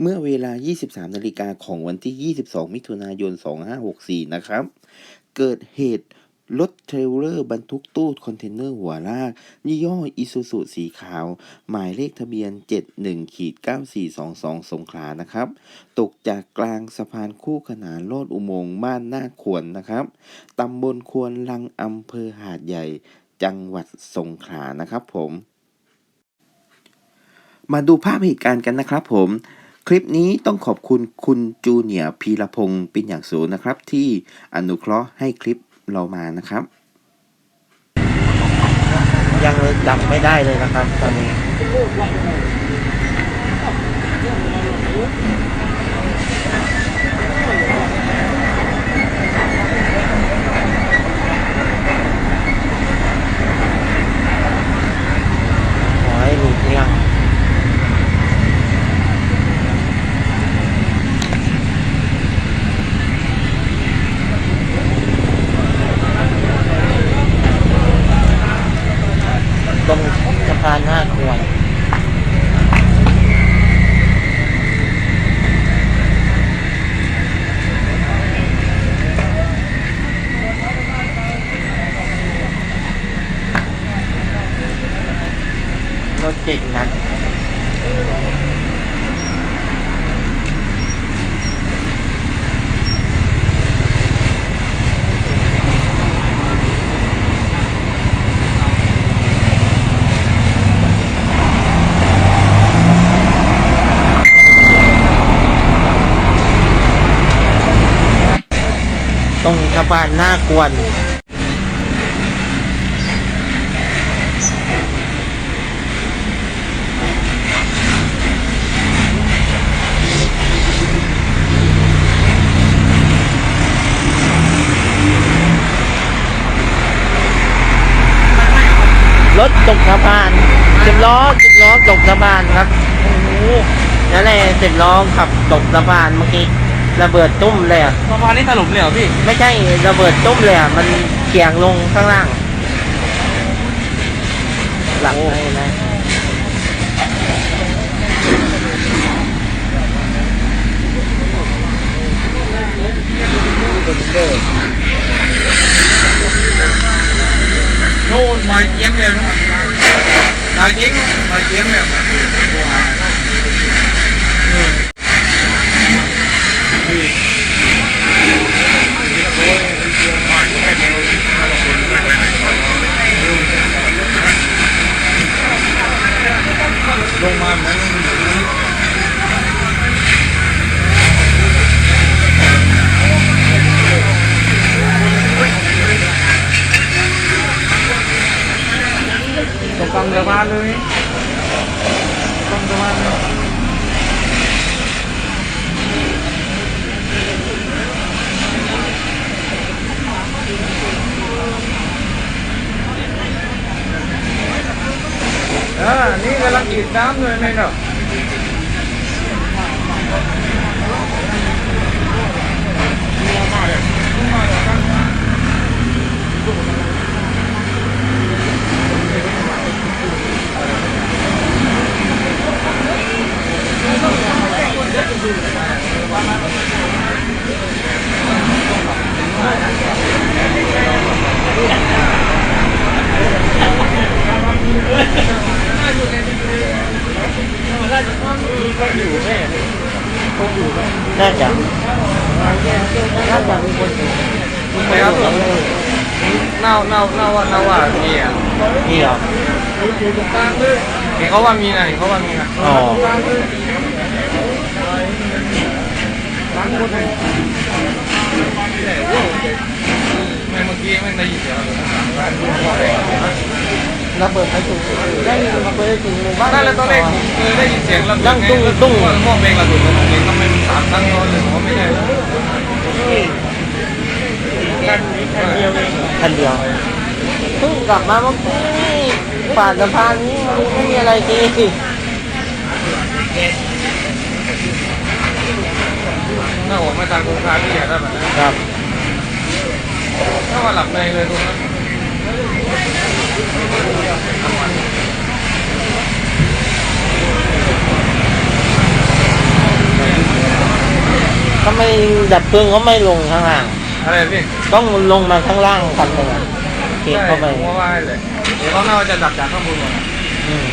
เมื่อเวลา 23 นาฬิกาของวันที่ 22 มิถุนายน 2564 นะครับ เกิดเหตุรถเทรลเลอร์บรรทุกตู้คอนเทนเนอร์หัวลาก ยี่ห้ออิซูซุสีขาว หมายเลขทะเบียน 71ขีด9422 สงขลานะครับ ตกจากกลางสะพานคู่ขนานลอดอุโมงค์บ้านนาควรนะครับตำบลควนลังอำเภอหาดใหญ่ จังหวัดสงขลานะครับผม มาดูภาพเหตุการณ์กันนะครับผม คลิปนี้ต้องขอบคุณคุณจูเนียร์พีรพงศ์เป็นอย่างสูงนะครับ ที่อนุเคราะห์ให้คลิปเรามานะครับ ยังเลยจำไม่ได้เลยนะครับตอนนี้ ขอให้หลุดเลี่ยง ตรงสะพานห้าควร ตรงสะพานหน้ากวน รถตกสะพานสิบล้อสิบล้อตกสะพานครับ โอ้โหนั่นแหละสิบล้อขับตกสะพานเมื่อกี้ ระเบิดตุ้มเลยอะสะพานนี่ถล่มเลยเหรอพี่ ไม่ใช่ระเบิดตุ้มเลยอะมันเกี่ยงลงข้างล่าง หลังไหนนะโน่นมาเยี่ยมเลยนะมาเยี่ยมมาเยี่ยมเลย ลงมาเหมือนตรงกลางสะพานเลยตรงสะพานเลยอ่านี่ กำลัง น้ำเลยไหมเนาะน่าจะน่าจะมีคนอยู่ใช่ครับเน่าเน่าเน่าว่าเน่าว่ามีอะนี่เหรอเห็นเขาว่ามีนะเห็นเขาว่ามีนะอ๋อไม่เมื่อกี้ไม่ได้ยินเสียง ระเบิดไปถึงได้ระเบิดไปถึงหมู่บ้านนั่นแหละตอนแรกผมเคยได้ยินเสียงระเบิดดังตุ้งตุ้งหม้อเพลงระเบิดผมเห็นทำไมมันสามครั้งซ้อนเลยผมว่าไม่ใช่คันเดียวเพิ่งกลับมาเมื่อกี้ผ่านสะพานนี้มันไม่มีอะไรดีถ้าผมไม่ทางโครงการที่อยากได้แบบนั้นครับถ้าว่าหลับในเลยตรงนั้น ทำไมดับเพลิงเขาไม่ลงข้างล่าง อะไรพี่ต้องลงมาข้างล่างคันหนึ่งเก็เข้าไปเช่ผมว่าเลยเดี๋ยวเขาไม่ว่าจะดับจากข้างบนหมดอะอืม